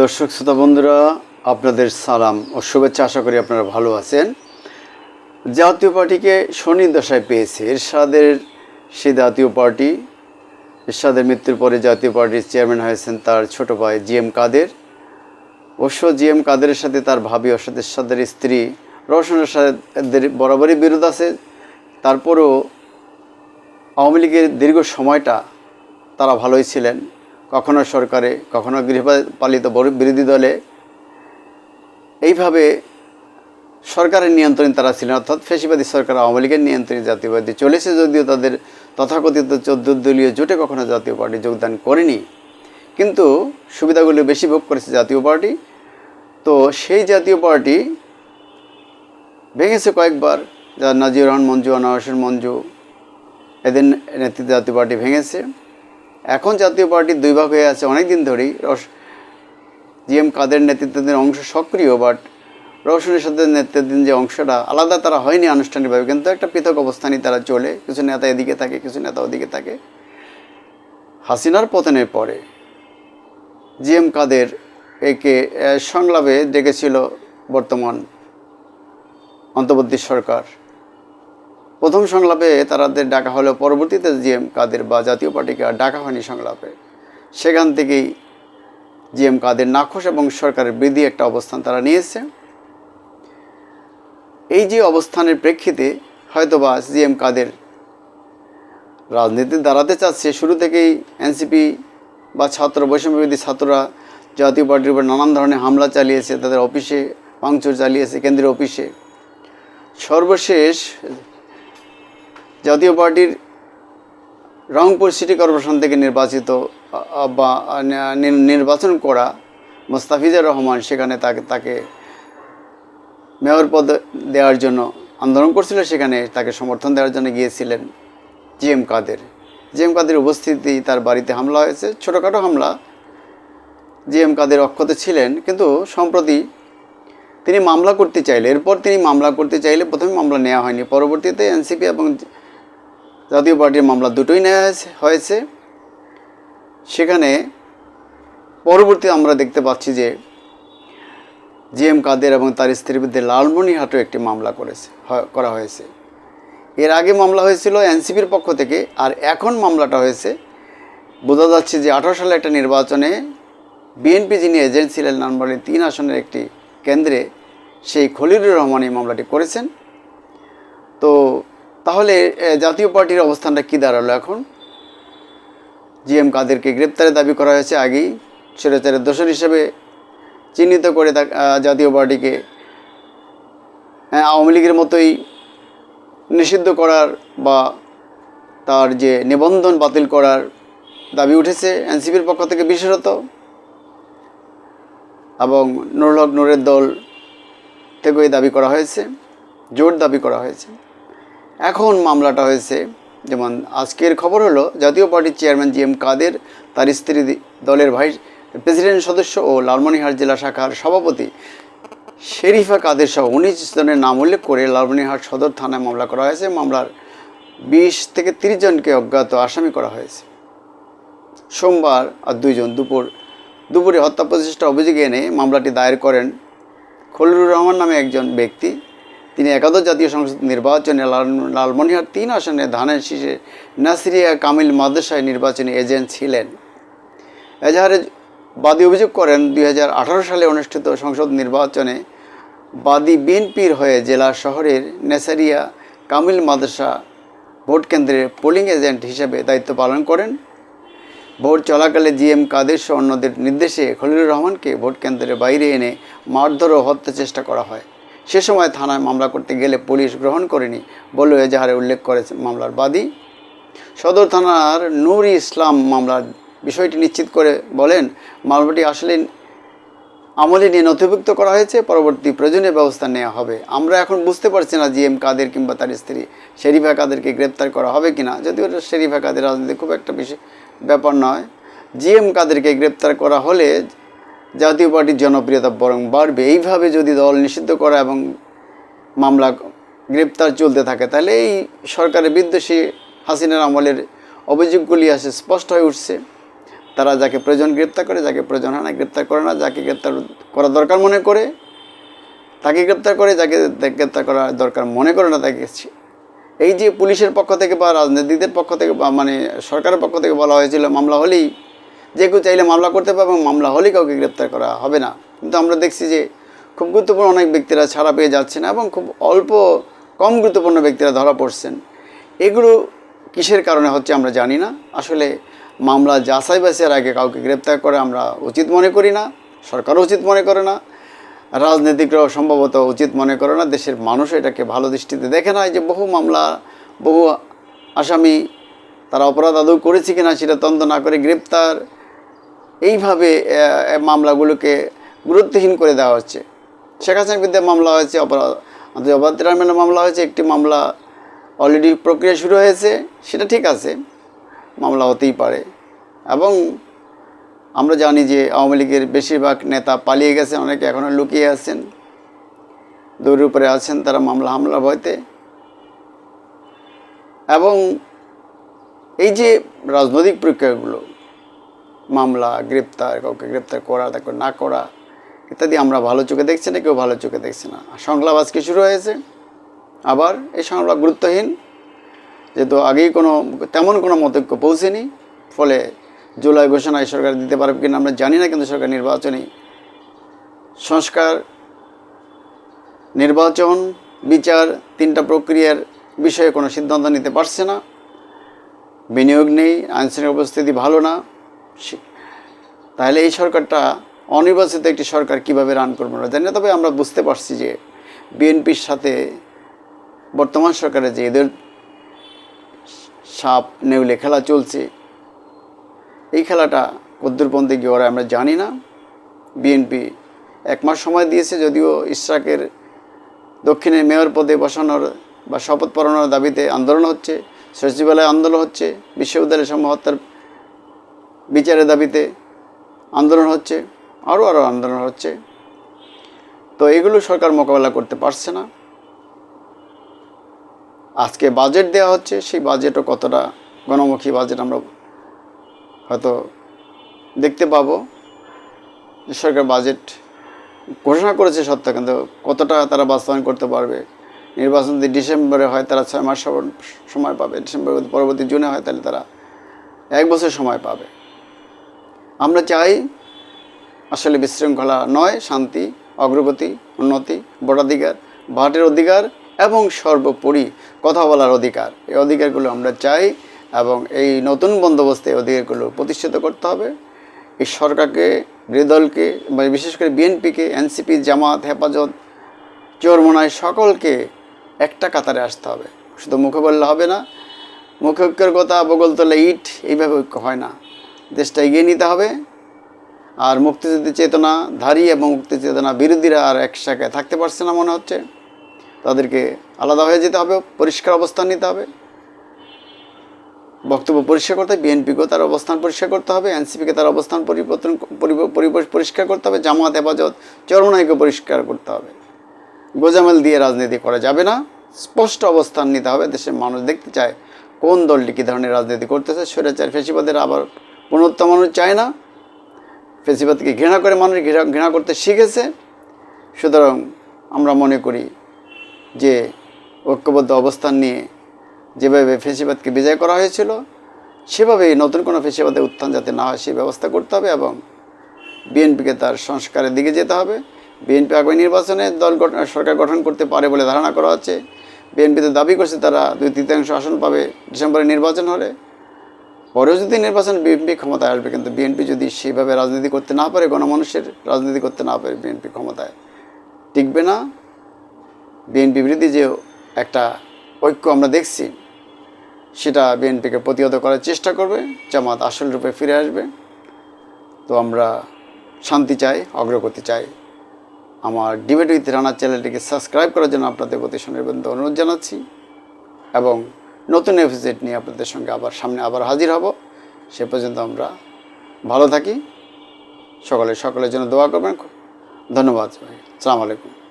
দর্শক শ্রোতা বন্ধুরা, আপনাদের সালাম ও শুভেচ্ছা আশা করি আপনারা ভালো আছেন। জাতীয় পার্টিকে শনি দশায় পেয়েছে এরশাদের সেই জাতীয় পার্টি। এরশাদের মৃত্যুর পরে জাতীয় পার্টির চেয়ারম্যান হয়েছেন তার ছোট ভাই জি এম কাদের। অবশ্য জি এম কাদেরের সাথে তার ভাবি অর্থাৎ এরশাদের স্ত্রী রওশনের সাথে এদের বরাবরই বিরোধ আছে। তারপরেও আওয়ামী লীগের দীর্ঘ সময়টা তারা ভালোই ছিলেন। কখনো সরকারে, কখনো গৃহপালিত বর- বিরোধী দলে। এইভাবে সরকারের নিয়ন্ত্রণ তারা ছিলেন, অর্থাৎ ফেসিবাদী সরকার আওয়ামী লীগের নিয়ন্ত্রণে জাতীয়বাদী চলেছে যদিও তাদের তথাকথিত চোদ্দ দলীয় জোটে কখনো জাতীয় পার্টি যোগদান করেনি। কিন্তু সুবিধাগুলি বেশি ভোগ করেছে জাতীয় পার্টি। তো সেই জাতীয় পার্টি ভেঙেছে কয়েকবার, যা নাজির রহমান মঞ্জু, আনোয়ার মঞ্জু, এদের নেতৃত্বে জাতীয় পার্টি ভেঙেছে। এখন জাতীয় পার্টি দুই ভাগ হয়ে আছে অনেক দিন ধরেই। রস জি এম কাদের নেতৃত্বাধীন অংশ সক্রিয় বাট রওশনের সাথে নেতৃত্বাধীন যে অংশটা আলাদা তারা হয়নি আনুষ্ঠানিকভাবে, কিন্তু একটা পৃথক অবস্থানই তারা চলে। কিছু নেতা এদিকে থাকে, কিছু নেতা ওদিকে থাকে। হাসিনার পতনের পরে জি এম কাদের একে সংলাপে ডেকেছিল বর্তমান অন্তর্বর্তী সরকার। প্রথম সংলাপে তারাদের ডাকা হলো পরবর্তীতে জি এম কাদের বা জাতীয় পার্টিকে আর ডাকা হয়নি সংলাপে। সেখান থেকেই জি এম কাদের নাখোশ এবং সরকারের বৃদ্ধি একটা অবস্থান তারা নিয়েছে। এই যে অবস্থানের প্রেক্ষিতে হয়তোবা জি এম কাদের রাজনীতি দাঁড়াতে চাচ্ছে, শুরু থেকেই এনসিপি বা ছাত্র বৈষম্যবিধি ছাত্ররা জাতীয় পার্টির উপর নানান ধরনের হামলা চালিয়েছে, তাদের অফিসে ভাঙচুর চালিয়েছে কেন্দ্রীয় অফিসে। সর্বশেষ জাতীয় পার্টির রংপুর সিটি কর্পোরেশন থেকে নির্বাচিত বা নির্বাচন করা মোস্তাফিজুর রহমান সেখানে তাকে তাকে মেয়র পদ দেওয়ার জন্য আন্দোলন করছিল। সেখানে তাকে সমর্থন দেওয়ার জন্য গিয়েছিলেন জি এম কাদের। জি এম কাদের উপস্থিতি, তার বাড়িতে হামলা হয়েছে, ছোটোখাটো হামলা। জি এম কাদের অক্ষত ছিলেন, কিন্তু সম্প্রতি তিনি মামলা করতে চাইলে, এরপর তিনি মামলা করতে চাইলে প্রথমে মামলা নেওয়া হয়নি। পরবর্তীতে এনসিপি এবং জাতীয় পার্টির মামলা দুটোই নেওয়া হয়েছে- সেখানে পরবর্তী আমরা দেখতে পাচ্ছি যে জি এম কাদের এবং তার স্ত্রীর বিরুদ্ধে লালমনিহাটও একটি মামলা করেছে করা হয়েছে। এর আগে মামলা হয়েছিল এনসিপির পক্ষ থেকে আর এখন মামলাটা হয়েছে। বোঝা যাচ্ছে যে আঠারো সালে একটা নির্বাচনে বিএনপি যিনি এজেন্ট ছিলেন নানবাড়ির তিন আসনের একটি কেন্দ্রে সেই খলিলুর রহমান এই মামলাটি করেছেন। তো তাহলে জাতীয় পার্টির অবস্থানটা কী দাঁড়াল এখন? জি এম কাদেরকে গ্রেপ্তারের দাবি করা হয়েছে আগেই। স্বৈরাচারের দোষর হিসেবে চিহ্নিত করে তা জাতীয় পার্টিকে আওয়ামী লীগের মতোই নিষিদ্ধ করার বা তার যে নিবন্ধন বাতিল করার দাবি উঠেছে এনসিপির পক্ষ থেকে বিশেষত। এবং নুরুল হক নূরের দল থেকেও দাবি করা হয়েছে, জোর দাবি করা হয়েছে। এখন মামলাটা হয়েছে। যেমন আজকের খবর হলো, জাতীয় পার্টির চেয়ারম্যান জি এম কাদের, তার স্ত্রী দলের ভাইস প্রেসিডেন্ট সদস্য ও লালমনিরহাট জেলা শাখার সভাপতি শেরিফা কাদের সহ উনিশ জনের নাম উল্লেখ করে লালমনিরহাট সদর থানায় মামলা করা হয়েছে। মামলার বিশ থেকে তিরিশ জনকে অজ্ঞাত আসামি করা হয়েছে। সোমবার আর দুইজন দুপুর, দুপুরে হত্যা প্রচেষ্টা অভিযোগে এনে মামলাটি দায়ের করেন খলিলুর রহমান নামে একজন ব্যক্তি। তিনি একাদশ জাতীয় সংসদ নির্বাচনে লাল- লালমনিরহাট তিন আসনে ধানের শীষে নাসিরিয়া কামিল মাদ্রাসায় নির্বাচনী এজেন্ট ছিলেন। এজাহারে বাদী অভিযোগ করেন, দুই হাজার আঠারো সালে অনুষ্ঠিত সংসদ নির্বাচনে বাদী বিএনপির হয়ে জেলা শহরের নেসারিয়া কামিল মাদ্রাসা ভোট কেন্দ্রের পোলিং এজেন্ট হিসেবে দায়িত্ব পালন করেন। ভোট চলাকালে জিএম কাদের সহ অন্যদের নির্দেশে খলিলুর রহমানকে ভোট কেন্দ্রের বাইরে এনে মারধর ও হত্যা চেষ্টা করা হয়। সে সময় থানায় মামলা করতে গেলে পুলিশ গ্রহণ করেনি বলে এজাহারে উল্লেখ করেছে মামলার বাদী। সদর থানার নূর ইসলাম মামলার বিষয়টি নিশ্চিত করে বলেন, মামলাটি আসলে আমলে নিয়ে নথিভুক্ত করা হয়েছে, পরবর্তী প্রয়োজনীয় ব্যবস্থা নেওয়া হবে। আমরা এখন বুঝতে পারছি না জিএম কাদের কিংবা তার স্ত্রী শেরিফা কাদেরকে গ্রেপ্তার করা হবে কিনা, যদিও এটা শেরিফা কাদের রাজনীতি খুব একটা বিষয় ব্যাপার নয়। জিএম কাদেরকে গ্রেপ্তার করা হলে জাতীয় পার্টির জনপ্রিয়তা বরং বাড়বে। এইভাবে যদি দল নিষিদ্ধ করা এবং মামলা গ্রেপ্তার চলতে থাকে, তাহলে এই সরকারের বিদ্বেষী হাসিনার আমলের অভিযোগগুলি আসে স্পষ্ট হয়ে উঠছে। তারা যাকে প্রয়োজন গ্রেপ্তার করে, যাকে প্রয়োজন হয় না, গ্রেপ্তার করে না, যাকে গ্রেপ্তার করা দরকার মনে করে, তাকে গ্রেপ্তার করে, যাকে গ্রেপ্তার করা দরকার মনে করে না, তাকে এই যে পুলিশের পক্ষ থেকে বা রাজনীতিদের পক্ষ থেকে বা মানে সরকারের পক্ষ থেকে বলা হয়েছিল মামলা হলেই যে কেউ চাইলে মামলা করতে পারবে এবং মামলা হলেই কাউকে গ্রেপ্তার করা হবে না। কিন্তু আমরা দেখছি যে খুব গুরুত্বপূর্ণ অনেক ব্যক্তিরা ছাড়া পেয়ে যাচ্ছেন এবং খুব অল্প, কম গুরুত্বপূর্ণ ব্যক্তিরা ধরা পড়ছেন। এগুলো কিসের কারণে হচ্ছে আমরা জানি না। আসলে মামলা যাচাই বাছাইয়ের আগে কাউকে গ্রেপ্তার করে আমরা উচিত মনে করি না, সরকারও উচিত মনে করে না, রাজনীতিকরাও সম্ভবত উচিত মনে করে না, দেশের মানুষ এটাকে ভালো দৃষ্টিতে দেখে না যে বহু মামলা, বহু আসামি তারা অপরাধ আদৌ করেছে কিনা সেটা তদন্ত না করে গ্রেপ্তার এইভাবে মামলাগুলোকে গুরুত্বহীন করে দেওয়া হচ্ছে। শেখ হাসিনার বিরুদ্ধে মামলা হয়েছে, অপরাধ অবাধ ট্রাইব্যুনালে মামলা হয়েছে, একটি মামলা অলরেডি প্রক্রিয়া শুরু হয়েছে, সেটা ঠিক আছে, মামলা হতেই পারে। এবং আমরা জানি যে আওয়ামী লীগের বেশিরভাগ নেতা পালিয়ে গেছেন, অনেকে এখনও লুকিয়ে আছেন, দৌড়ের উপরে আছেন, তারা মামলা হামলা ভয়তে। এবং এই যে রাজনৈতিক প্রক্রিয়াগুলো মামলা, গ্রেপ্তার, কাউকে গ্রেপ্তার করা তাকে না করা ইত্যাদি আমরা ভালো চোখে দেখছি না, কেউ ভালো চোখে দেখছে না। সংলাপ আজকে শুরু হয়েছে। আবার এই সংলাপ গুরুত্বহীন, যেহেতু আগেই কোনো, তেমন কোনো মতৈক্য পৌঁছেনি, ফলে জুলাই ঘোষণা এই সরকার দিতে পারবে কিনা আমরা জানি না, কিন্তু সরকার নির্বাচনী সংস্কার, নির্বাচন, বিচার তিনটা প্রক্রিয়ার বিষয়ে কোনো সিদ্ধান্ত নিতে পারছে না। বিনিয়োগ নেই, আইনশৃঙ্খলা উপস্থিতি ভালো না। তাহলে এই সরকারটা অনির্বাচিত একটি সরকার কীভাবে রান করবে না জানি তবে আমরা বুঝতে পারছি যে বিএনপির সাথে বর্তমান সরকারের যে এদের সাপ নেউলে খেলা চলছে, এই খেলাটা কদ্দূরপন্থী গিয়ে ওরা আমরা জানি না। বিএনপি এক মাস সময় দিয়েছে, যদিও ইশরাকের দক্ষিণের মেয়র পদে বসানোর বা শপথ পড়ানোর দাবিতে আন্দোলন হচ্ছে, সচিবালয়ে আন্দোলন হচ্ছে বিশ্ববিদ্যালয় সমূহ হত্যার বিচারের দাবিতে আন্দোলন হচ্ছে, আরও আরও আন্দোলন হচ্ছে। তো এগুলো সরকার মোকাবেলা করতে পারছে না। আজকে বাজেট দেওয়া হচ্ছে, সেই বাজেটও কতটা গণমুখী বাজেট আমরা হয়তো দেখতে পাবো। যে সরকার বাজেট ঘোষণা করেছে সত্য কিন্তু কতটা তারা বাস্তবায়ন করতে পারবে? নির্বাচন যদি ডিসেম্বরে হয়, তারা ছয় মাস সময় পাবে। ডিসেম্বর পরবর্তী জুনে হয়, তাহলে তারা এক বছর সময় পাবে। আমরা চাই আসলে বিশৃঙ্খলা নয়, শান্তি, অগ্রগতি, উন্নতি, ভোটাধিকার, ভাটের অধিকার এবং সর্বোপরি কথা বলার অধিকার। এই অধিকারগুলো আমরা চাই এবং এই নতুন বন্দোবস্তে এই অধিকারগুলো প্রতিষ্ঠিত করতে হবে। এই সরকারকে বিরোধী বা বিশেষ করে বিএনপিকে, এনসিপি, জামাত, হেফাজত চোরমোনায় সকলকে একটা কাতারে আসতে হবে। শুধু মুখে বললে হবে না, মুখে ঐক্যের কথা, বগল তোলে ইট, এইভাবে ঐক্য হয় না। দেশটা এগিয়ে নিতে হবে। আর মুক্তিযুদ্ধের চেতনা, ধারী এবং মুক্তি চেতনা বিরোধীরা আর একসাথে থাকতে পারছে না মনে হচ্ছে। তাদেরকে আলাদা হয়ে যেতে হবে, পরিষ্কার অবস্থান নিতে হবে। বক্তব্য পরিষ্কার করতে হবে, বিএনপিকেও তার অবস্থান পরিষ্কার করতে হবে, এনসিপিকে তার অবস্থান পরিবর্তন পরি- পরি- পরিষ্কার করতে হবে, জামাত হেফাজত চরমনাইকে পরিষ্কার করতে হবে। গোজামেল দিয়ে রাজনীতি করা যাবে না, স্পষ্ট অবস্থান নিতে হবে, দেশের মানুষ দেখতে চায় কোন দলটি কী ধরনের রাজনীতি করতেছে, স্বৈরাচার, ফেসিবাদের আবার পুনরুত্থান মানুষ চায় না। ফেসিবাদকে ঘৃণা করে মানুষ ঘৃণা ঘৃণা করতে শিখেছে। সুতরাং আমরা মনে করি যে ঐক্যবদ্ধ অবস্থান নিয়ে যেভাবে ফেসিবাদকে বিজয় করা হয়েছিল, সেভাবেই নতুন কোনো ফেসিবাদের উত্থান যাতে না হয় সেই ব্যবস্থা করতে হবে এবং বিএনপিকে তার সংস্কারের দিকে যেতে হবে। বিএনপি আগামী নির্বাচনে দল গঠন সরকার গঠন করতে পারে বলে ধারণা করা হচ্ছে। বিএনপিতে দাবি করছে তারা দুই তৃতীয়াংশ আসন পাবে ডিসেম্বরে নির্বাচন হলে। পরেও যদি নির্বাচন বিএনপি ক্ষমতায় আসবে, কিন্তু বিএনপি যদি সেইভাবে রাজনীতি করতে না পারে, গণমানুষের রাজনীতি করতে না পারে বিএনপি ক্ষমতায়, টিকবে না। বিএনপি বিরোধী যে একটা ঐক্য আমরা দেখছি, সেটা বিএনপিকে প্রতিহত করার চেষ্টা করবে, জামাত আসল রূপে ফিরে আসবে। তো আমরা শান্তি চাই, অগ্রগতি চাই। আমার ডিবেট উইথ রানার চ্যানেলটিকে সাবস্ক্রাইব করার জন্য আপনাদের প্রতি সুনির্বন্ধ অনুরোধ জানাচ্ছি এবং নতুন এপিসোড নিয়ে আপনাদের সঙ্গে আবার সামনে আবার হাজির হব। সে পর্যন্ত আমরা ভালো থাকি। সকলে সকলের জন্য দোয়া করবেন। ধন্যবাদ ভাই সালাম আলাইকুম।